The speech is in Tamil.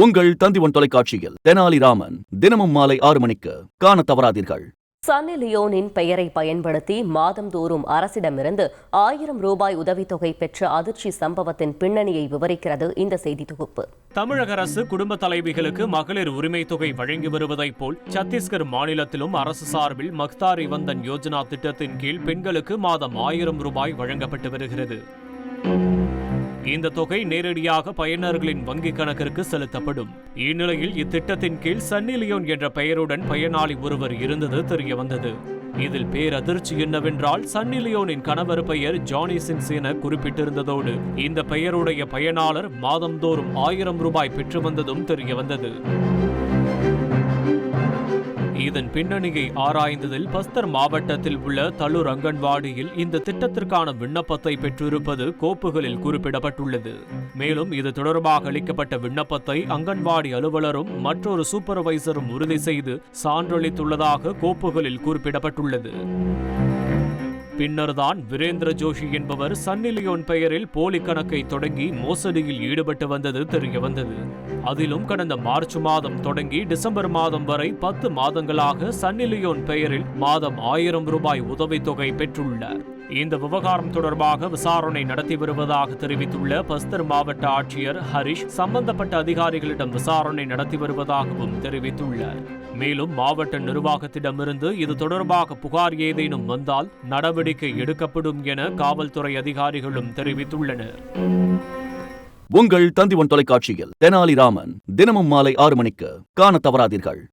உங்கள் தந்திவன் தொலைக்காட்சியில் தெனாலிராமன் தினமும் மாலை ஆறு மணிக்கு காண தவறாதீர்கள். சன்னி லியோனின் பெயரை பயன்படுத்தி மாதந்தோறும் அரசிடமிருந்து ஆயிரம் ரூபாய் உதவித்தொகை பெற்ற அதிர்ச்சி சம்பவத்தின் பின்னணியை விவரிக்கிறது இந்த செய்தி தொகுப்பு. தமிழக அரசு குடும்ப தலைவிகளுக்கு மகளிர் உரிமை தொகை வழங்கி வருவதைப் போல் சத்தீஸ்கர் மாநிலத்திலும் அரசு சார்பில் மக்தாரி வந்தன் யோஜனா திட்டத்தின் கீழ் பெண்களுக்கு மாதம் ஆயிரம் ரூபாய் வழங்கப்பட்டு வருகிறது. இந்த தொகை நேரடியாக பயனர்களின் வங்கிக் கணக்கிற்கு செலுத்தப்படும். இந்நிலையில் இத்திட்டத்தின் கீழ் சன்னி லியோன் என்ற பெயருடன் பயனாளி ஒருவர் இருந்தது தெரியவந்தது. இதில் பேரதிர்ச்சி என்னவென்றால் சன்னி லியோனின் கணவர் பெயர் ஜானி சின்ஸ் என குறிப்பிட்டிருந்ததோடு இந்த பெயருடைய பயனாளர் மாதந்தோறும் ஆயிரம் ரூபாய் பெற்று வந்ததும் தெரியவந்தது. இதன் பின்னணியை ஆராய்ந்ததில் பஸ்தர் மாவட்டத்தில் உள்ள தலூர் அங்கன்வாடியில் இந்த திட்டத்திற்கான விண்ணப்பத்தை பெற்றிருப்பது கோப்புகளில் குறிப்பிடப்பட்டுள்ளது. மேலும் இது தொடர்பாக அளிக்கப்பட்ட விண்ணப்பத்தை அங்கன்வாடி அலுவலரும் மற்றொரு சூப்பர்வைசரும் உறுதி செய்து சான்றளித்துள்ளதாக கோப்புகளில் குறிப்பிடப்பட்டுள்ளது. பின்னர்தான் வீரேந்திர ஜோஷி என்பவர் சன்னிலியோன் பெயரில் போலி கணக்கை தொடங்கி மோசடியில் ஈடுபட்டு வந்தது தெரியவந்தது அதிலும் கடந்த மார்ச் மாதம் தொடங்கி டிசம்பர் மாதம் வரை பத்து மாதங்களாக சன்னிலியோன் பெயரில் மாதம் ஆயிரம் ரூபாய் உதவித்தொகை பெற்றுள்ளார். இந்த விவகாரம் தொடர்பாக விசாரணை நடத்தி வருவதாக தெரிவித்துள்ள பஸ்தர் மாவட்ட ஆட்சியர் ஹரிஷ் சம்பந்தப்பட்ட அதிகாரிகளிடம் விசாரணை நடத்தி வருவதாகவும் தெரிவித்துள்ளார். மேலும் மாவட்ட நிர்வாகத்திடமிருந்து இது தொடர்பாக புகார் ஏதேனும் வந்தால் நடவடிக்கை எடுக்கப்படும் என காவல்துறை அதிகாரிகளும் தெரிவித்துள்ளனர். உங்கள் தந்திவன் தொலைக்காட்சியில் தெனாலிராமன் தினமும் மாலை ஆறு மணிக்கு காண தவறாதீர்கள்.